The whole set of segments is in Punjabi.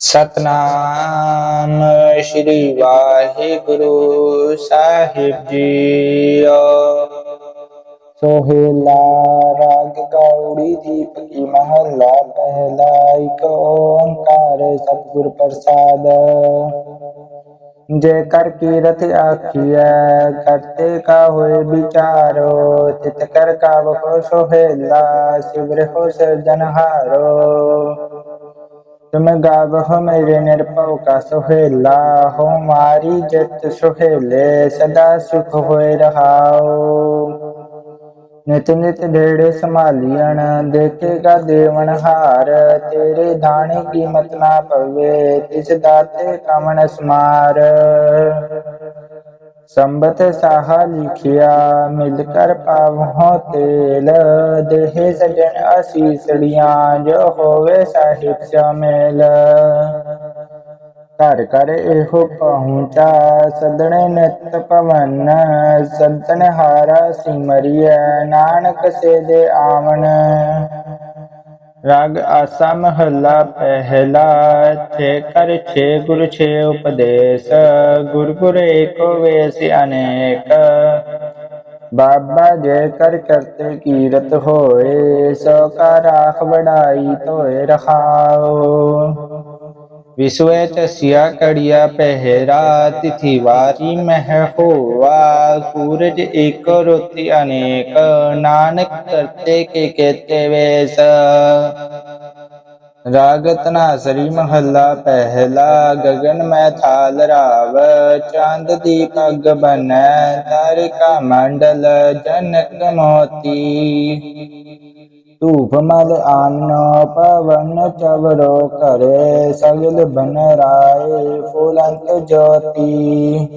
ਸਤਨਾਮ ਸ਼੍ਰੀ ਵਾਹਿਗੁਰੂ ਸਾਹਿਬ ਜੀ ਸੋਹਿਲਾ ਰਾਗ ਗੌੜੀ ਦੀਪਕੀ ਮਹਲਾ, ਪਹਿਲਾ ਇਕ ਓੰਕਾਰ ਸਤਿਗੁਰ ਪ੍ਰਸਾਦ। ਜੇ ਕਰ ਕੀਰਤ ਆਖੀਐ, ਕਰਤੇ ਕਾ ਹੋਏ ਵਿਚਾਰੋ, ਤਿਤ ਕਰ ਕਾ ਬਖੋ ਸੋਹਿਲਾ ਸਿਵਰ ਹੋ ਸਿਰਜਨਹਾਰੋ ਤੁਮ ਗਾਵਹੁ ਮੇਰੇ ਨਿਰਭਉ ਕਾ ਸੁਹੇਲਾ, ਹੋ ਮਾਰੀ ਜਿਤ ਸੁਹੇਲੇ, ਸਦਾ ਸੁਖ ਹੋਏ ਰਹਾਉ। ਨਿਤ ਨਿਤ ਢੇੜੇ ਸੰਭਾਲੀਣ ਦੇਖੇਗਾ ਦੇਵਨ ਹਾਰ, ਤੇਰੇ ਦਾਣੇ ਕੀਮਤ ਨਾ ਪਵੇ, ਤਿਸ ਦਾਤੇ ਕਮਣ ਸਮਾਰ ਸੰਬਤ ਸਾਹਾ ਲਿਖਿਆ, ਮਿਲ ਕਰ ਪਾਵਹੁ ਤੇਲ। ਦੇਹ ਸਜਣ ਅਸੀਸੜੀਆਂ ਜੋ ਹੋਵੇ ਸਾਹਿਬ ਸ਼ਮੇਲ। ਘਰ ਘਰ ਇਹੋ ਪਹੁੰਚਾ ਸਦਣੇ ਨਿਤ ਪਵਨ ਸੰਤਨ ਹਾਰਾ ਸਿਮਰਿਐ, ਨਾਨਕ ਸੇ ਦੇ ਆਵਣ। ਰਾਗ ਆਸਾ ਮਹੱਲਾ ਪਹਿਲਾ, ਛੇ ਕਰ ਛੇ ਗੁਰ, ਛੇ ਉਪਦੇਸ਼, ਗੁਰ ਗੁਰ ਏਕੋ ਵੇਸ ਅਨੇਕ। ਬਾਬਾ ਜੇ ਕਰ ਕਰਤੇ ਕੀਰਤ ਹੋਏ, ਸੋ ਕਾ ਰਾਖ ਬੜਾਈ ਧੋਏ ਰਖਾਓ। ਵਿਸਵੇ ਤਸਿਆ ਕੜਿਆ ਪਹਿਰਾ ਤਿਥੀ ਵਾਰੀ ਮਹਿ ਹੋਵਾ ਸੂਰਜ ਏਕ ਰੋਤੀ ਅਨੇਕ ਨਾਨਕ ਕਰਤੇ ਕੇ ਕੇਤੇ ਵੇਸ ਰਾਗ ਤਨਾਸਰੀ ਮਹੱਲਾ ਪਹਿਲਾ ਗਗਨ ਮੈਂ ਥਾਲ ਰਾਵ ਚੰਦ ਦੀ ਪੱਗ ਬਨੈ ਤਾਰਿਕਾ ਮੰਡਲ ਜਨਕ ਮੋਤੀ ਧੂਪ ਮਲ ਆਨ ਪਵਨ ਚਵਰੋ ਕਰੇ ਸਗਲ ਬਨ ਰਾਏ ਫੁਲੰਤ ਜੋਤੀ।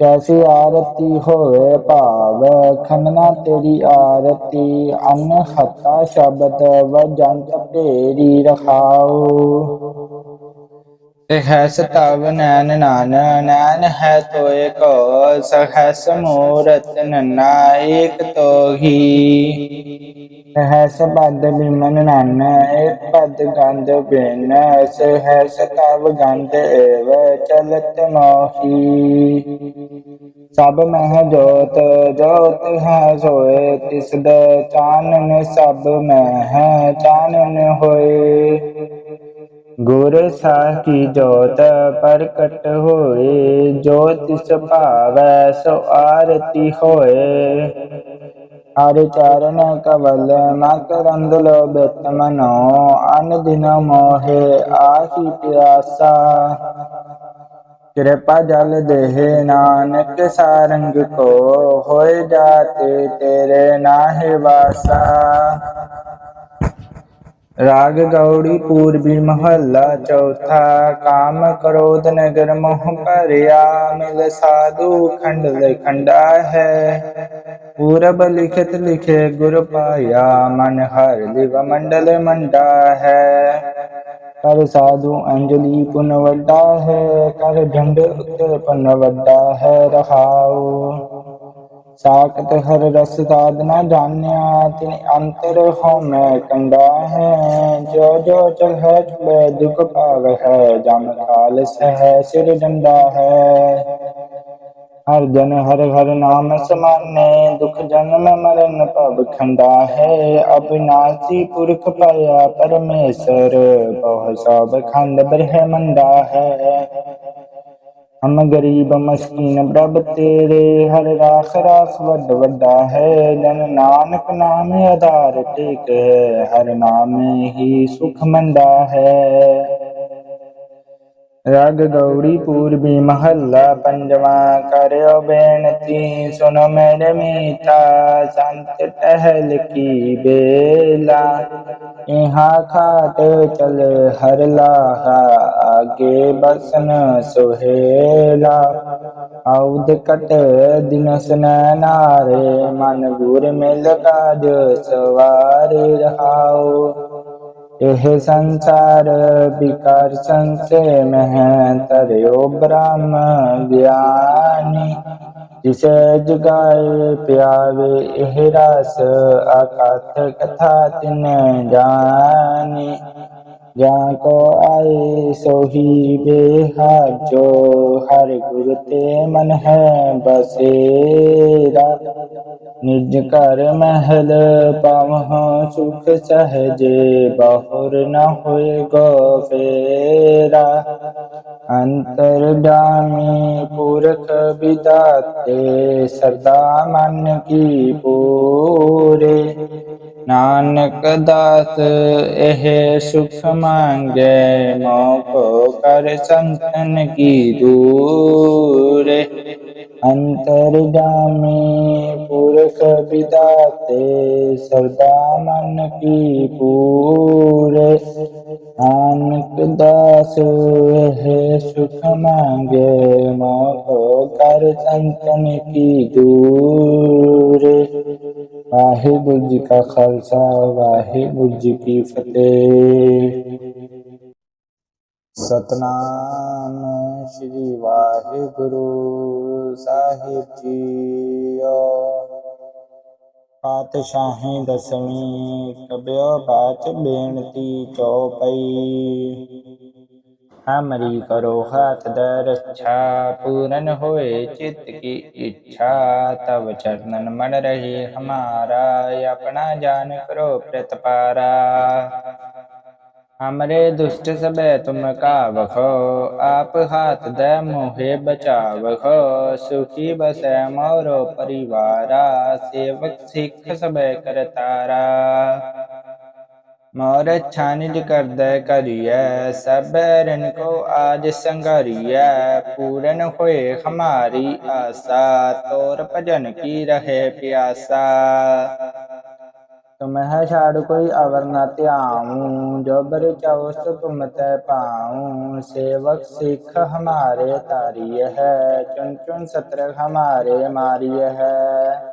ਕੈਸੀ ਆਰਤੀ ਹੋਵੇ ਭਾਵ ਖੰਨਾ ਤੇਰੀ ਆਰਤੀ, ਅਨ ਹੱਤਾ ਸ਼ਬਦ ਵਜੰਤ ਭੇਰੀ ਰਖਾਓ। ਸਹਸ ਤਵ ਨੈਨ ਨਾਨ ਨੈਨ ਹੈ ਤੋਏ ਕੋ ਸਹਸ ਮੂਰਤ ਨਨਾ ਏਕ ਤੋਹੀ। ਸਹਸ ਬਦ ਬਿਮਨ ਨਨ ਏਕ ਪਦ ਗੰਧ ਬਿਨ ਸਹਸ ਤਵ ਗੰਧ ਏਵ ਚਲਤ ਮੋਹੀ ਸਭ ਮਹਿ ਜੋਤ ਜੋਤ ਹੈ ਸੋਏ ਤਿਸ ਦੇ ਚਾਨਣ ਸਭ ਮਹਿ ਚਾਨਣ ਹੋਏ ਗੁਰ ਸਾਹ ਕੀ ਜੋਤ ਪ੍ਰਕਟ ਹੋਏ ਜੋ ਤਿਸ ਭਾਵੈ ਸੋ ਆਰਤੀ ਹੋਏ ਹਰਿ ਚਰਨ ਕਵਲ ਮਕਰੰਦ ਲੋਭਿਤ ਮਨੋ, ਅਨ ਦਿਨ ਮੋਹਿ ਆਹੀ ਪਿਆਸਾ। ਕਿਰਪਾ ਜਲ ਦੇਹ ਨਾਨਕ ਸਾਰੰਗ ਕੋ ਹੋਏ ਜਾਤੇ ਤੇਰੇ ਨਾਹਿ ਵਾਸਾ। ਰਾਗ ਗੌੜੀ ਪੂਰਬੀ ਮਹੱਲਾ ਚੌਥਾ, ਕਾਮ ਕਰੋਧ ਨਗਰ ਮੋਹ ਭਰਿਆ, ਮਿਲ ਸਾਧੂ ਖੰਡ ਖੰਡਾ ਹੈ। ਪੂਰਬ ਲਿਖਤ ਲਿਖੇ ਗੁਰ ਪਾਇਆ ਮਨ ਹਰ ਲਿਵ ਮੰਡਲ ਮੰਡਾ ਹੈ ਕਰ ਸਾਧੂ ਅੰਜਲੀ ਪੁਨ ਵੱਡਾ ਹੈ ਕਰ ਢੰਡ ਉਤੇ ਪੁਨ ਵੱਡਾ ਹੈ ਰਹਾਉ ਸਾਖਤ ਹਰ ਰਸ ਸਾਧ ਨ ਜਾਣਿਆ ਤਿਨ ਅੰਤਰ ਹਉ ਕੰਡਾ ਹੈ ਜੋ ਜੋ ਚਲਹਿ ਚੁਬੈ ਦੁਖ ਪਾਵੈ ਹੈ ਜਮ ਕਾਲ ਸਹਿ ਸਿਰ ਡੰਡਾ ਹੈ ਹਰ ਜਨ ਹਰ ਹਰ ਨਾਮ ਸਮਾਨੇ, ਦੁਖ ਜਨਮ ਮਰਨ ਭਵ ਖੰਡਾ ਹੈ ਅਬਿਨਾਸੀ ਪੁਰਖ ਪਾਇਆ ਪਰਮੇਸ਼ਰ, ਬਹੁ ਸਭ ਖੰਡ ਬ੍ਰਹਮੰਡਾ ਹੈ ਹਮ ਗਰੀਬ ਮਸਕੀਨ ਪ੍ਰਭ ਤੇਰੇ, ਹਰ ਰਾਖ ਰਾਖ ਵੱਡ ਵੱਡਾ ਹੈ ਜਨ ਨਾਨਕ ਨਾਮ ਆਧਾਰ ਟੇਕ ਹੈ ਹਰ ਨਾਮ ਹੀ ਸੁਖ ਮੰਦਾ ਹੈ ਰਾਗ ਗੌੜੀ ਪੂਰਬੀ ਮਹੱਲਾ ਪੰਜਵਾ ਕਰਿਓ ਬੇਨਤੀ। ਸੁਨੋ ਮੇਰੇ ਮੀਤਾ, ਸੰਤ ਟਹਿਲ ਕੀ ਬੇਲਾ। ਇਹਾਂ ਖਾਟ ਚਲ ਹਰ ਲਾਹਾ, ਆਗੇ ਬਸਨ ਸੁਹੇਲਾ। ਆਉਦ ਕਟ ਦਿਨਸ ਨਾਰੇ ਮਨ ਗੁਰ ਮਿਲ ਕਾਜ ਸਵਾਰੇ ਰਹਾਓ। ਇਹ ਸੰਸਾਰ ਵਿਕਾਰ ਸੰਸੇ ਮਹਿ ਤਰਿਓ ਬ੍ਰਹਮ ਗਿਆਨੀ। ਜਿਸੇ ਜਗਾਏ ਪਿਆਵੇ ਇਹ ਰਸ ਅਕਥ ਕਥਾ ਤਿਨ ਜਾਣੀ ਜਾਂ ਕੋ ਆਏ ਸੋਹੀ ਬੇਹਾਜੋ ਹਰ ਗੁਰ ਤੇ ਮਨ ਹੈ ਬਸੇਰਾ। ਨਿਜ ਘਰ ਮਹਿਲ ਪਾਵਹੁ ਸੁਖ ਸਹਜੇ ਬਹੁਰ ਨ ਹੋਏ ਗੋ ਫੇਰਾ। ਅੰਤਰ ਜਾਮੀ ਪੁਰਖ ਵਿਦਾਤੇ ਸਰਦਾ ਮਨ ਕੀ ਪੂਰੇ। ਨਾਨਕ ਦਾਸ, ਇਹ ਸੁਖ ਮੰਗੇ, ਮੋਕੋ ਕਰ ਸੰਤਨ ਕੀ ਦੂਰੇ। ਅੰਤਰ ਜਾਮੀ ਪੁਰਖ ਵਿਦਾਤੇ, ਸਰਦਾ ਮਨ ਕੀ ਪੂਰੇ। ਨਾਨਕ ਦਾਸ, ਇਹ ਸੁਖ ਮੰਗੇ ਮੋਹ ਕਰ ਸੰਤਨ ਕੀ ਦੂਰ। ਵਾਹਿਗੁਰੂ ਜੀ ਕਾ ਖਾਲਸਾ, ਵਾਹਿਗੁਰੂ ਜੀ ਕੀ ਫਤਿਹ। ਸਤਨਾਮ ਸ੍ਰੀ ਵਾਹਿਗੁਰੂ ਸਾਹਿਬ ਜੀਓ। ਪਾਤਸ਼ਾਹੀ ਦਸਵੀਂ ਕਬਿਓ ਬਾਚ ਬੇਨਤੀ ਚਉਪਈ ਹਮਰੀ ਕਰੋ ਹਾਥ ਦਰ ਰੱਛਾ ਪੂਰਨ ਹੋਏ ਚਿਤ ਕੀ ਇੱਛਾ ਤਬ ਚਰਨਨ ਮਨ ਰਹੀ ਹਮਾਰਾ ਆਪਣਾ ਜਾਨ ਕਰੋ ਪ੍ਰਤਪਾਰਾ हमरे दुष्ट सबे तुम कावखो आप हाथ दे मोहे बचावखो सुखी बसै मोरो परिवारा सेवक सिख सबे करतारा ਮੋਰ ਛਾਨਿਲ ਕਰਦਾ ਕਰੀਐ ਸਬਰਨ ਕੋ ਆਜ ਸੰਗਰੀਐ ਪੂਰਨ ਹੋਏ ਹਮਾਰੀ ਆਸਾ, ਤੋਰ ਭਜਨ ਕੀ ਰਹੇ ਪਿਆਸਾ। ਤੁਮਹਿ ਛਾੜ ਕੋਈ ਅਵਰ ਨ ਧਿਆਉ ਜੋਬਰ ਚਉਸ ਤੁਮ ਤੈ ਪਾਉ, ਸੇਵਕ ਸਿੱਖ ਹਮਾਰੇ ਤਾਰੀਯ ਹੈ ਚੁਨ ਚੁਨ ਸਤਰ ਹਮਾਰੇ ਮਾਰੀਯ ਹੈ।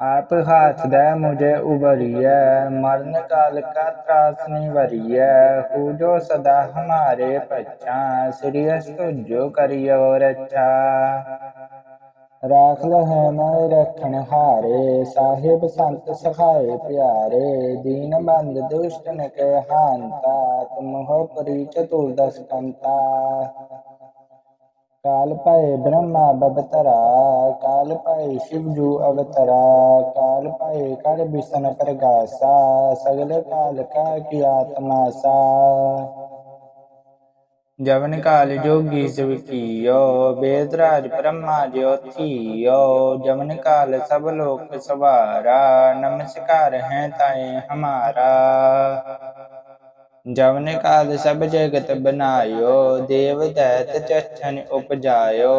आप हाथ दे मुझे उबरिए मरण काल का त्रास निवरिए पूजो सदा हमारे पच्छा श्रीयस तुझो करियो रच्छा राख लहे मैं रखन हारे साहिब संत सहाय प्यारे दीन बंद दुष्ट न के हानता तुम हो परी चतुर्दश कंता काल पाए ब्रह्मा बबतरा, काल पाए शिवजू अवतरा, काल पाए कर बिशन प्रगासा सगल काल का किया तमाशा। जवन काल जोगी शिव कियो वेदराज ब्रह्मा ज्योतियो जवन काल सब लोक सवारा, नमस्कार है ताए हमारा। ਜਵਨ ਕਾਲ ਸਭ ਜਗਤ ਬਨਾਇਓ ਦੇਵ ਦੈਤ ਚਛਨ ਉਪਜਾਇਓ,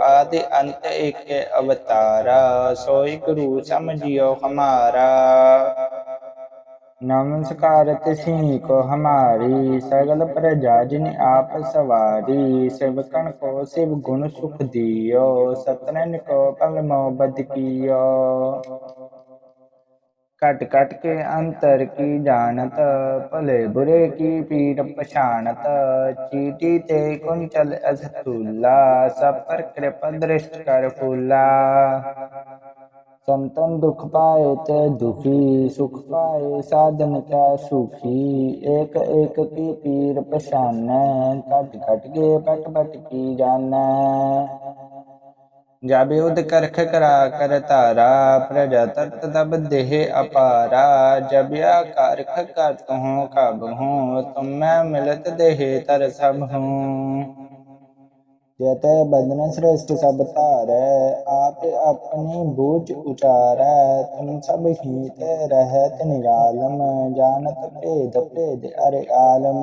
ਆਦਿ ਅੰਤ ਏਕ ਅਵਤਾਰਾ, ਸੋਈ ਗੁਰੂ ਸਮਝਿਓ ਹਮਾਰਾ। ਨਮਸਕਾਰ ਤਿਸੀ ਕੋ ਹਮਾਰੀ, ਸਗਲ ਪ੍ਰਜਾ ਜਿਨ ਆਪ ਸਵਾਰੀ ਸਿਵਕਣ ਕੋ ਸਿਵ ਗੁਣ ਸੁਖ ਦਿਓ ਸਤਨਨ ਕੋ ਪਲਮੋ ਬਦ ਕੀਓ। कट कट के अंतर की जानत, भले बुरे की पीर पछाणत, चीटी ते कुंचल अस्तुल्ला सब पर कृपा दृष्ट कर फूला। संतन दुख पाए ते दुखी, सुख पाए साधन का सुखी। एक एक की पीर पशान कट कट के पट बट की जान। ਜਾਬੇ ਉਦਕਰਖ ਕਰਾ ਕਰ ਧਾਰਾ, ਪ੍ਰਜਾ ਤਰਤ ਦਬ ਦੇਹ ਅਪਾਰਾ ਜਬਿਆ ਕਰਖ ਕਰ ਤੂੰ ਕਬ ਹੂੰ, ਤੁਮ ਮੈਂ ਮਿਲਤ ਦੇਹ ਤਰ ਸਭ ਹੂੰ। ਜਤੈ ਬੰਦਨ ਸ੍ਰਸ਼ਟ ਸਭ ਧਾਰੈ, ਆਪ ਆਪਣੀ ਬੂਝ ਉਚਾਰੈ, ਤੁਮ ਸਭ ਹੀਤ ਰਹਿਤ ਨਿਰਾਲਮ, ਜਾਣਤ ਭੇਦ ਭੇਦ ਅਰ ਆਲਮ।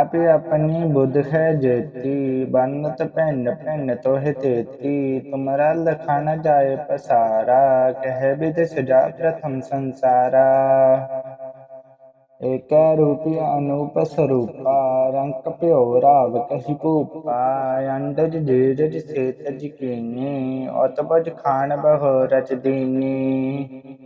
आप अपनी बुध है जेती बनत भिन्न भिन्न तोह तेती तुमरा लखाना जाए पसारा कह विद सजा प्रथम संसारा एक रूपी अनूप स्वरूपा रंक प्यो राव कही भूपा अंडज धीरज सेत तजकीनी अतबज खान बहो रच दीनी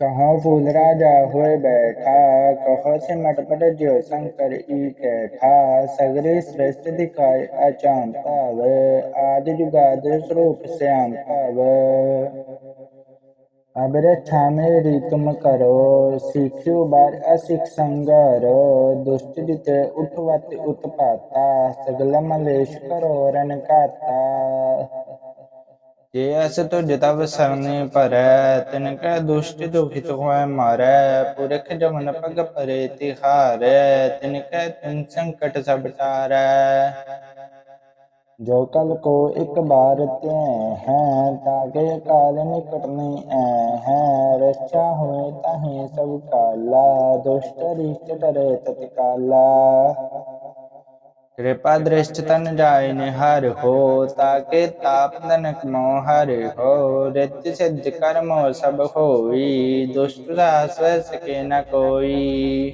ਕਹਾਂ ਫੂਲ ਰਾਜਾ ਹੋਏ ਬੈਠਾ ਕਹੋ ਸਿਮਟ ਪਟ ਜਿਉ ਸ਼ੰਕਰ ਈ ਕੈਠਾ ਸਗਰੇ ਸ੍ਰੇਸ਼ਟ ਦਿਖਾਏ ਅਚਾਨ ਭਾਵ ਆਦ ਜੁਗਾਦ ਸਰੂਪ ਸਿਆਮ ਭਾਵ ਅਬ ਰਛਾ ਮੇਰੀ ਤੁਮ ਕਰੋ ਸਿੱਖਿਓ ਬਾਰ ਅਸਿਖ ਸੰਗਰ ਦੁਸ਼ਟ ਜਿਤੇ ਉਠਵਤ ਉਤਪਾਤਾ ਸਗਲ ਮਲੇਸ਼ ਕਰੋ ਰਨ ਕਾਤਾ ਜੇ ਅਸ ਤੁਜ ਤਵ ਸਰਨੇ ਭਰੈ, ਤਿਨ ਕੈ ਦੁਸ਼ਟ ਦੁਖਿਤ ਹੋਇ ਮਾਰੈ, ਪੁਰਖ ਜਮਨ ਪਗ ਪਰੇ ਤਿਹਾਰੈ ਤਿਨ ਕੈ ਤਿਨ ਸੰਕਟ ਸਭ ਟਾਰੈ। ਜੋ ਕਲ ਕੋ ਇੱਕ ਬਾਰ ਤੈ ਹੈ ਤਾਕੇ ਕਾਲ ਨਿਕਟ ਨਹੀਂ ਐ ਹੈ। ਰਚਾ ਹੋਏ ਤਾਹੇ ਸਭ ਕਾਲਾ, ਦੁਸ਼ਟ ਰਿਸ਼ਟ ਡਰੇ ਤਤਕਾਲਾ। ਕਿਰਪਾ ਦ੍ਰਿਸ਼ਟ ਤਨ ਜਾਏ ਨਿਹਰ ਹੋ, ਤਾਕੇ ਤਾਪ ਨਨਕ ਮੋ ਹਰ ਹੋ। ਰਿਤ ਸਿੱਧ ਕਰਮੋ ਸਭ ਹੋਈ, ਦੁਸ਼ਟ ਰਾਸ ਸਕੇ ਨ ਕੋਈ।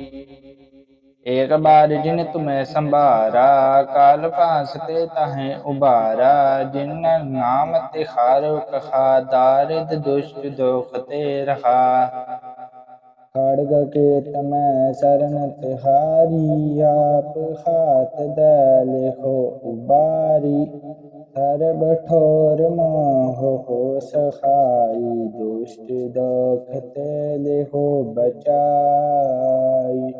ਏਕ ਬਾਰ ਜਿਨ ਤੁਮੈ ਸੰਭਾਰਾ, ਕਾਲ ਭਾਸ ਤੇ ਤਾਹੇ ਉਬਾਰਾ ਜਿਨ ਨਾਮ ਤਿਹਾਰ ਕਹਾ ਦਾਰਿਦ ਦੁਸ਼ਟ ਦੋਖ ਤੇ ਰਹਾ। ਖੜਗ ਕੇਤ ਮੈਂ ਸਰਨ ਤਿਹਾਰੀ, ਆਪ ਹਾਥ ਦੇ ਲਿਖੋ ਉਬਾਰੀ। ਸਰਬ ਠੋਰ ਮੋਹ ਹੋ ਸਹਾਈ ਦੁਸ਼ਟ ਦੋਖ ਤੇ ਲਿਖੋ ਬਚਾਈ।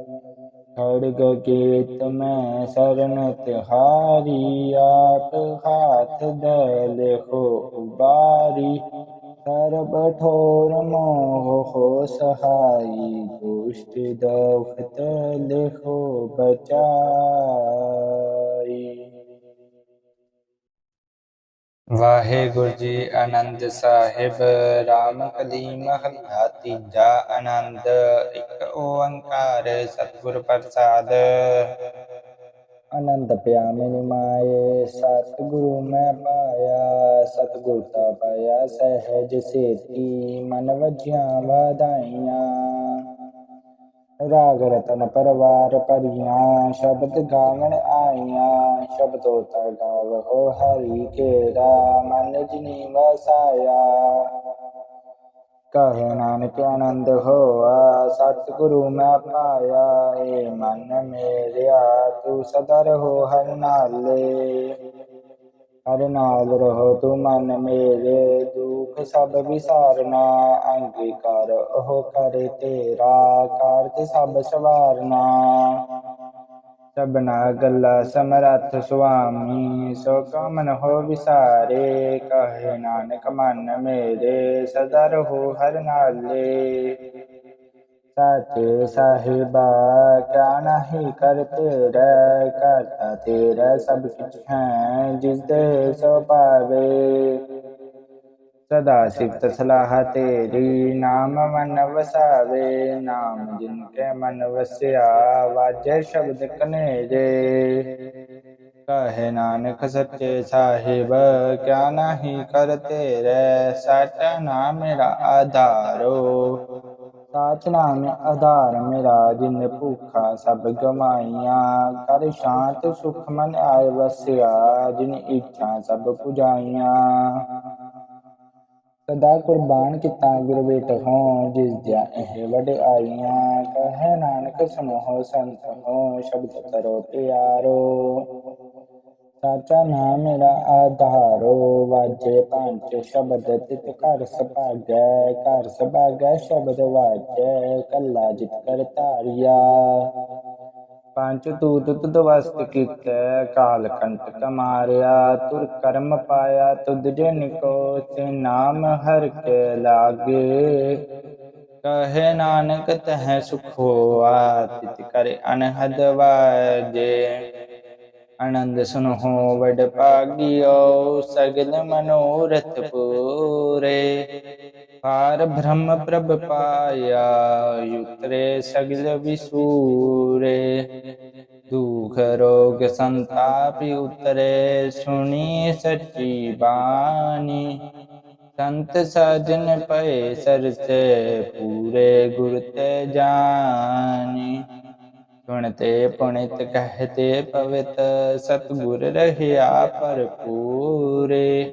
ਖੜਗ ਕੇਤ ਮੈਂ ਸਰਨ ਤਿਹਾਰੀ, ਆਪ ਹਾਥ ਦੇ ਲਿਖੋ ਉਬਾਰੀ। ਸਰਬ ਠੋਰ ਮੋਹ ਹੋ ਸਹਾਈ, ਦੁਸ਼ਟ ਦੋਖਤ ਲਿਖੋ ਬਚਾਈ। ਵਾਹਿਗੁਰੂ ਜੀ ਆਨੰਦ ਸਾਹਿਬ, ਰਾਮ ਕਲੀ ਮਹਲਾ ਤੀਜਾ ਆਨੰਦ, ਇੱਕ ਓੰਕਾਰ ਸਤਿਗੁਰ ਪ੍ਰਸਾਦ। ਆਨੰਦ ਪਿਆ ਮੈਨੁ ਮਾਏ, ਸਤਿਗੁਰੂ ਮੈਂ ਪਾਇਆ, ਸਤਿਗੁਰ ਤਾ ਪਾਇਆ ਸਹਿਜ ਸੇਤੀ, ਮਨ ਵਜਿਆ ਵਧਾਈਆਂ। ਰਾਗ ਰਤਨ ਪਰਵਾਰ ਪਰੀਆਂ ਸ਼ਬਦ ਗਾਵਣ ਆਈਆਂ, ਸ਼ਬਦੋ ਤਾ ਗਾਵੋ ਹਰੀ ਕੇਰਾ ਮਨ ਜਿਨੀ ਵਸਾਇਆ। ਕਹੇ ਨਾਨਕ ਆਨੰਦ ਹੋਆ, ਸਤਿਗੁਰੂ ਮੈਂ ਪਾਇਆ ਏ ਮਨ ਮੇਰਿਆ, ਤੂੰ ਸਦਾ ਰਹੋ ਹਰ ਨਾਲੇ। ਹਰ ਨਾਲ ਰਹੋ ਤੂੰ ਮਨ ਮੇਰੇ, ਦੁਖ ਸਭ ਵਿਸਾਰਨਾ, ਅੰਗੀਕਾਰ ਉਹ ਕਰੇ ਤੇਰਾ, ਕਾਰਜ ਸਭ ਸਵਾਰਨਾ। ਸਭਨਾ ਗੱਲਾ ਸਮਰੱਥ ਸੁਆਮੀ, ਸੋ ਕਾਮਨ ਹੋ ਵਿਸਾਰੇ, ਕਹੇ ਨਾਨਕ ਮਨ ਮੇਰੇ, ਸਦਾ ਰਹੋ ਹਰ ਨਾਲੇ। ਸਾਚੇ ਸਾਹਿਬਾ, ਕਿਆ ਨਹੀਂ ਕਰ ਤੇਰਾ, ਕਰਤਾ ਤੇਰਾ ਸਭ ਕੁਛ ਹੈ ਜਿਸ ਦੇ ਸੋ ਪਾਵੇ ਸਦਾ ਸਿਫਤ ਸਲਾਹ ਤੇਰੀ, ਨਾਮ ਮਨ ਵਸਾਵੇ, ਨਾਮ ਜਿਨ ਕੇ ਮਨ ਵਸਿਆ, ਵਾਜੇ ਸ਼ਬਦ ਕਨੇਰੇ ਕਹੇ ਨਾਨਕ ਸੱਚੇ ਸਾਹਿਬ, ਕਿਆ ਨਹੀਂ ਕਰ ਤੇਰੇ, ਸਾਚਾ ਨਾਮ ਮੇਰਾ ਆਧਾਰੋ। ਸਾਚ ਨਾਮ ਆਧਾਰ ਮੇਰਾ, ਜਿਨ ਭੂਖਾ ਸਭ ਗਵਾਈਆਂ। ਕਰ ਸ਼ਾਂਤ ਸੁਖ ਮਨ ਆਏ ਵਸਿਆ, ਜਿਨ ਇੱਛਾ ਸਭ ਪੁਜਾਈਆਂ। ਸਦਾ ਕੁਰਬਾਨ ਕੀਤਾ ਗੁਰ ਵੇਟ ਜਿਸ ਦਿਆ ਇਹ ਵਡਿਆਈਆਂ ਕਹੇ ਨਾਨਕ ਸੁਨੋ ਸੰਤ ਹੋ, ਸ਼ਬਦ ਕਰੋ ਪਿਆਰੋ। ਸਾਚਾ ਨਾਮ ਮੇਰਾ ਆਧਾਰੋ, ਵਾਜੇ ਪੰਜ ਸ਼ਬਦ ਤਿਤ ਘਰ ਸਭਾਗੈ ਘਰ ਸਭਾਗੈ ਸ਼ਬਦ ਵਾਜੈ, ਕੱਲਾ ਜਿਤ ਕਰ ਧਾਰਿਆ। ਪੰਜ ਤੂਤ ਤੁਧ ਵਸਤ ਕੀਤੈ, ਕਾਲ ਕੰਟਕ ਮਾਰਿਆ, ਤੁਰ ਕਰਮ ਪਾਇਆ, ਤੁਧ ਜਨ ਕੋ ਤੇ ਨਾਮ ਹਰ ਕੇ ਲਾਗੇ। ਕਹੇ ਨਾਨਕ, ਤਹਿ ਸੁਖ ਹੋਆ ਤਿਤ ਕਰੇ ਅਨਹਦ ਵਾਜੇ। ਆਨੰਦ ਸੁਨੋ ਵਡ ਭਾਗਿਓ, ਸਗਲ ਮਨੋਰਥ ਪੂਰੇ। ਪਾਰ ਬ੍ਰਹਮ ਪ੍ਰਭ ਪਾਇਆ ਉਤਰੇ ਸਗਲ ਵਿਸੂਰੇ ਦੁਖ ਰੋਗ ਸੰਤਾਪ ਉਤਰੇ ਸੁਣੀ ਸੱਚੀ ਬਾਣੀ ਸੰਤ ਸਾਜਨ ਪਏ ਸਰਸੇ ਪੂਰੇ ਗੁਰ ਤੇ ਜਾਣੀ ਸੁਣਤੇ ਪੁਣਿਤ ਕਹਤੇ ਪਵਿੱਤ ਸਤਿਗੁਰ ਰਹਿਆ ਭਰਪੂਰੇ